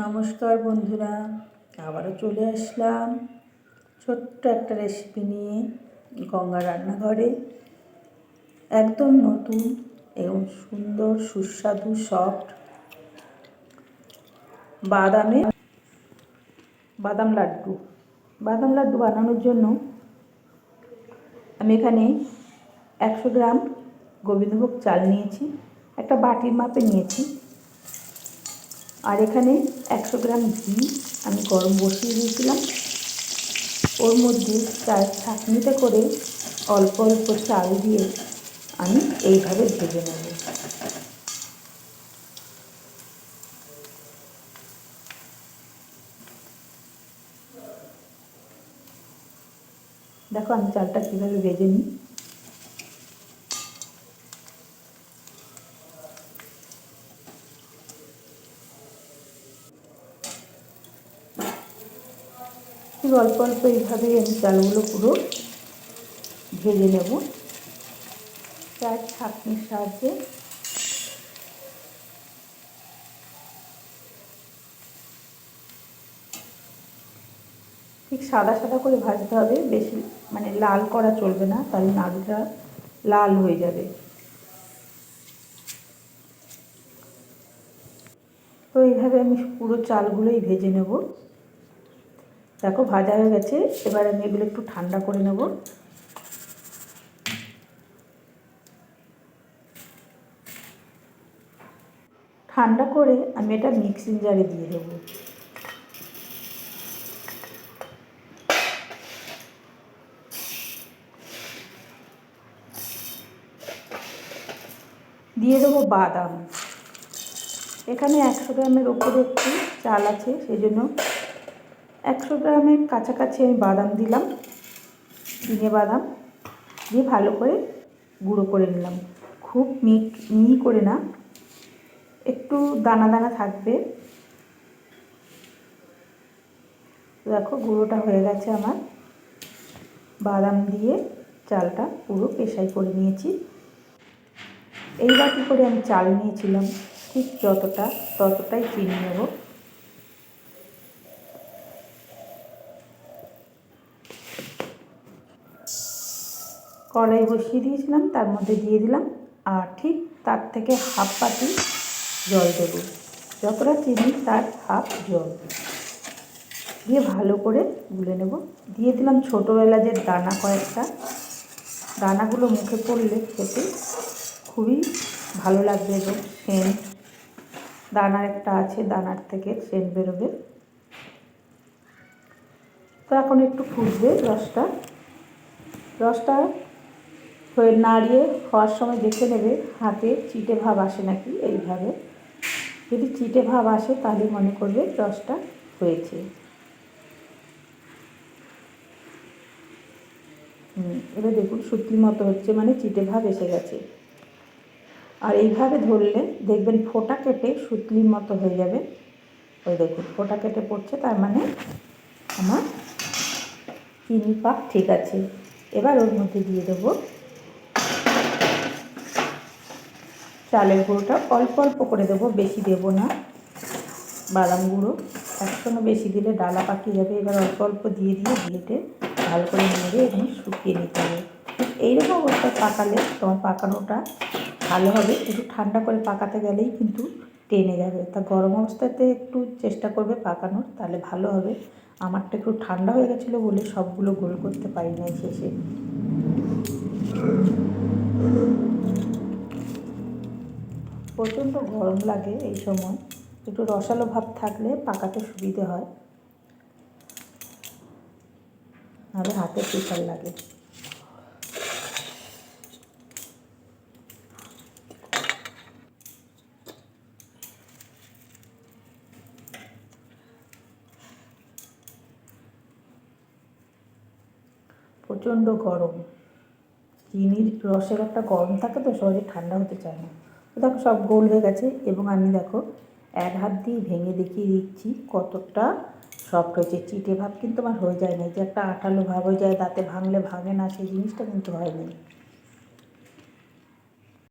নমস্কার বন্ধুরা, আবারও চলে আসলাম ছোট্ট একটা রেসিপি নিয়ে গঙ্গা রান্নাঘরে। একদম নতুন এবং সুন্দর, সুস্বাদু সফট বাদামের বাদাম লাড্ডু। বাদাম লাড্ডু বানানোর জন্য আমি এখানে একশো গ্রাম গোবিন্দভোগ চাল নিয়েছি, একটা বাটির মাপে নিয়েছি। আর এখানে একশো গ্রাম ঘি আমি গরম বসিয়ে দিয়েছিলাম। ওর মধ্যে চায়ের ছাঁকনিতে করে অল্প অল্প চাল দিয়ে আমি এইভাবে ভেজে নেব। দেখো আমি চালটা কীভাবে ভেজে নিই। অল্প অল্প এইভাবেই আমি চালগুলো পুরো ভেজে নেব। চার ছাঁকনির সাহায্যে। ঠিক সাদা সাদা করে ভাজতে হবে, বেশি মানে লাল করা চলবে না, তাহলে নাড়ুটা লাল হয়ে যাবে। তো এইভাবে আমি পুরো চালগুলোই ভেজে নেব। দেখো ভাজা হয়ে গেছে, এবার আমি এগুলো একটু ঠান্ডা করে নেব। ঠান্ডা করে আমি এটা মিক্সিং জারে দিয়ে দেবো। দিয়ে দেবো বাদাম। এখানে একশো গ্রামের ওপরে একটু চাল আছে সেই জন্য একশো গ্রামের কাছাকাছি আমি বাদাম দিলাম, চিনে বাদাম দিয়ে ভালো করে গুঁড়ো করে নিলাম। খুব মিক মিহি করে না, একটু দানা দানা থাকবে। দেখো গুঁড়োটা হয়ে গেছে আমার। বাদাম দিয়ে চালটা পুরো পেশাই করে নিয়েছি। এই বাটি করে আমি চাল নিয়েছিলাম, ঠিক যতটা, ততটাই চিনি নেব। কড়াই বসিয়ে দিয়েছিলাম, তার মধ্যে দিয়ে দিলাম আর ঠিক তার থেকে হাফ পাতি জল দেবো। যতটা চিনি তার হাফ জল। দিয়ে ভালো করে গুলে নেব। দিয়ে দিলাম ছোটোবেলা যে দানা কয়েকটা। দানাগুলো মুখে পড়লে খেতে খুবই ভালো লাগবে এবং সেন্ট দানার একটা আছে, দানার থেকে সেন্ট বেরোবে। তো এখন একটু ফুটবে রসটা। রসটা হয়ে নাড়িয়ে হওয়ার সময় দেখে নেবে হাতে চিটে ভাব আসে নাকি এইভাবে। যদি চিটে ভাব আসে তাহলে মনে করবে রসটা হয়েছে। এবার দেখুন সুতির মতো হচ্ছে মানে চিটে ভাব এসে গেছে। আর এইভাবে ধরলে দেখবেন ফোটা কেটে সুতলির মতো হয়ে যাবে। ওই দেখুন, ফোটা কেটে পড়ছে, তার মানে আমার চিনি পাক ঠিক আছে। এবার ওর মধ্যে দিয়ে দেবো চালের গুঁড়োটা অল্প অল্প করে দেবো, বেশি দেবো না। বাদাম গুঁড়ো একসঙ্গে বেশি দিলে ডালা পাকিয়ে যাবে, এবার অল্প অল্প দিয়ে দিয়ে ঘিয়েটে ভালো করে নেড়ে এবং শুকিয়ে নিতে হবে। এইরকম অবস্থায় পাকালে তোমার পাকানোটা ভালো হবে। একটু ঠান্ডা করে পাকাতে গেলেই কিন্তু টেনে যাবে। তা গরম অবস্থাতে একটু চেষ্টা করবে পাকানোর, তাহলে ভালো হবে। আমারটা একটু ঠান্ডা হয়ে গেছিল বলে সবগুলো গোল করতে পারি না শেষে। প্রচণ্ড গরম লাগে এই সময়। একটু রসালো ভাব থাকলে পাকাতে সুবিধে হয়। নাহলে হাতে প্রেশার লাগে। প্রচণ্ড গরম। চিনির রসের একটা গরম থাকে তো, সহজে ঠান্ডা হতে চায় না। দেখো সব গোল হয়ে গেছে এবং আমি দেখো এক হাত দিয়ে ভেঙে দেখিয়ে দিচ্ছি কতটা সফট হয়েছে। চিটে ভাব কিন্তু আমার হয়ে যায় না যে একটা আঠালো ভাব হয়ে যায়, দাঁতে ভাঙলে ভাঙে না, সেই জিনিসটা কিন্তু হয়নি